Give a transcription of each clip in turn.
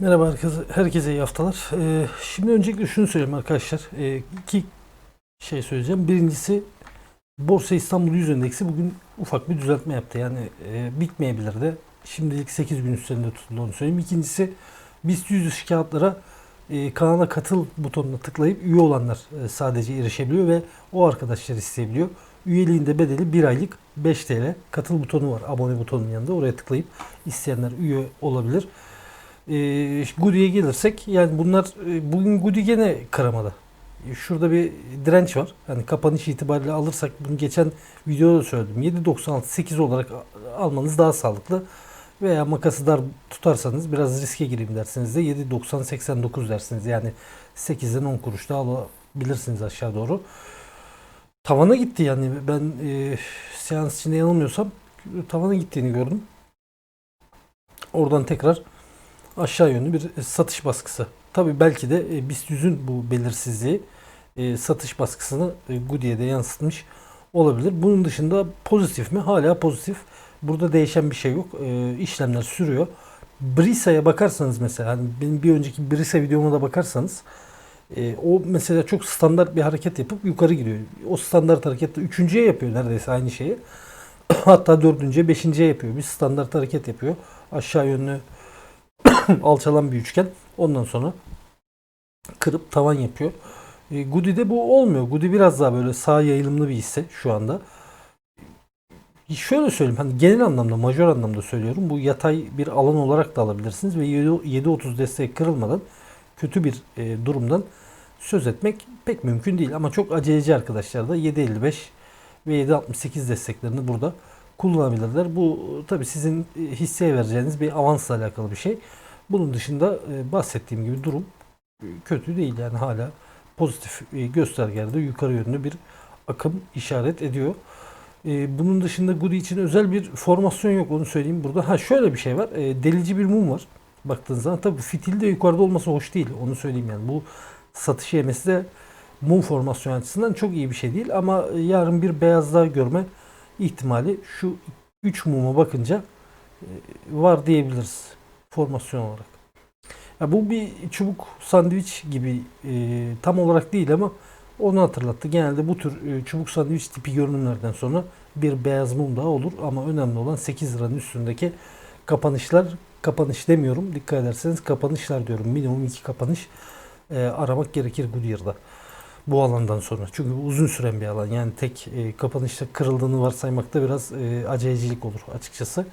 Merhaba herkese, herkese iyi haftalar. Ee, şimdi öncelikle şunu söyleyeyim arkadaşlar. Ee, iki şey söyleyeceğim. Birincisi Borsa İstanbul 100 endeksi bugün ufak bir düzeltme yaptı. Yani e, bitmeyebilir de. Şimdilik 8 gün üstünde tutulduğunu söyleyeyim. İkincisi BIST 100 dışı kağıtlara e, kanala katıl butonuna tıklayıp üye olanlar e, sadece erişebiliyor ve o arkadaşlar isteyebiliyor. Üyeliğin de bedeli 1 aylık 5 TL. Katıl butonu var abone butonunun yanında. Oraya tıklayıp isteyenler üye olabilir. E, Goody'ye gelirsek yani bunlar e, bugün Goody gene kıramada. Şurada bir direnç var. Hani kapanış itibariyle alırsak bunu geçen videoda da söyledim. 7.96 8 olarak almanız daha sağlıklı. Veya makası dar tutarsanız biraz riske gireyim derseniz de 7.90 89 dersiniz. Yani 8'den 10 kuruş daha alabilirsiniz aşağı doğru. Tavana gitti yani ben e, seans içinde yanılmıyorsam tavana gittiğini gördüm. Oradan tekrar aşağı yönlü bir satış baskısı. Tabi belki de e, BIST 100'ün bu belirsizliği e, satış baskısını e, Goody'ye de yansıtmış olabilir. Bunun dışında pozitif mi? Hala pozitif. Burada değişen bir şey yok. E, işlemler sürüyor. Brisa'ya bakarsanız mesela hani benim bir önceki Brisa videoma da bakarsanız e, o mesela çok standart bir hareket yapıp yukarı gidiyor. O standart harekette üçüncüye yapıyor neredeyse aynı şeyi. Hatta dördüncüye, beşinciye yapıyor. Bir standart hareket yapıyor. Aşağı yönlü alçalan bir üçgen. Ondan sonra kırıp tavan yapıyor. E, Goody'de bu olmuyor. Goody biraz daha böyle sağ yayılımlı bir hisse şu anda. E, Şöyle söyleyeyim hani genel anlamda majör anlamda söylüyorum. Bu yatay bir alan olarak da alabilirsiniz ve 7 7.30 destek kırılmadan kötü bir e, durumdan söz etmek pek mümkün değil. Ama çok aceleci arkadaşlar da 7.55 ve 7.68 desteklerini burada kullanabilirler. Bu tabi sizin e, hisseye vereceğiniz bir avansla alakalı bir şey. Bunun dışında e, bahsettiğim gibi durum e, kötü değil yani hala pozitif göstergelerde yukarı yönlü bir akım işaret ediyor. Bunun dışında Goody için özel bir formasyon yok onu söyleyeyim burada. Ha şöyle bir şey var. Delici bir mum var. Baktığınız zaman tabii fitil de yukarıda olması hoş değil. Onu söyleyeyim yani. Bu satış yemesi de mum formasyon açısından çok iyi bir şey değil ama yarın bir beyaz daha görme ihtimali şu 3 muma bakınca e, var diyebiliriz formasyon olarak. Ya bu bir çubuk sandviç gibi e, tam olarak değil ama onu hatırlattı. Genelde bu tür e, çubuk sandviç tipi görünümlerden sonra bir beyaz mum daha olur ama önemli olan 8 liranın üstündeki kapanışlar kapanış demiyorum. Dikkat ederseniz kapanışlar diyorum. Minimum 2 kapanış e, aramak gerekir Goodyear'da bu alandan sonra. Çünkü bu uzun süren bir alan. Yani tek e, kapanışta kırıldığını varsaymakta biraz e, acelecilik olur açıkçası.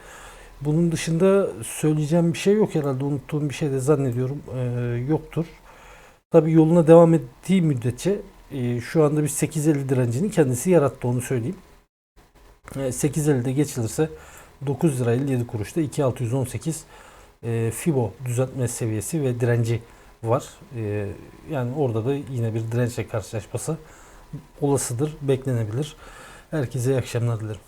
Bunun dışında söyleyeceğim bir şey yok herhalde. Unuttuğum bir şey de zannediyorum e, yoktur. Tabi yoluna devam ettiği müddetçe e, şu anda bir 8.50 direncini kendisi yarattı onu söyleyeyim. E, 8.50'de geçilirse 9 lira 57 kuruşta 2618 e, Fibo düzeltme seviyesi ve direnci var. E, yani orada da yine bir dirençle karşılaşması olasıdır, beklenebilir. Herkese iyi akşamlar dilerim.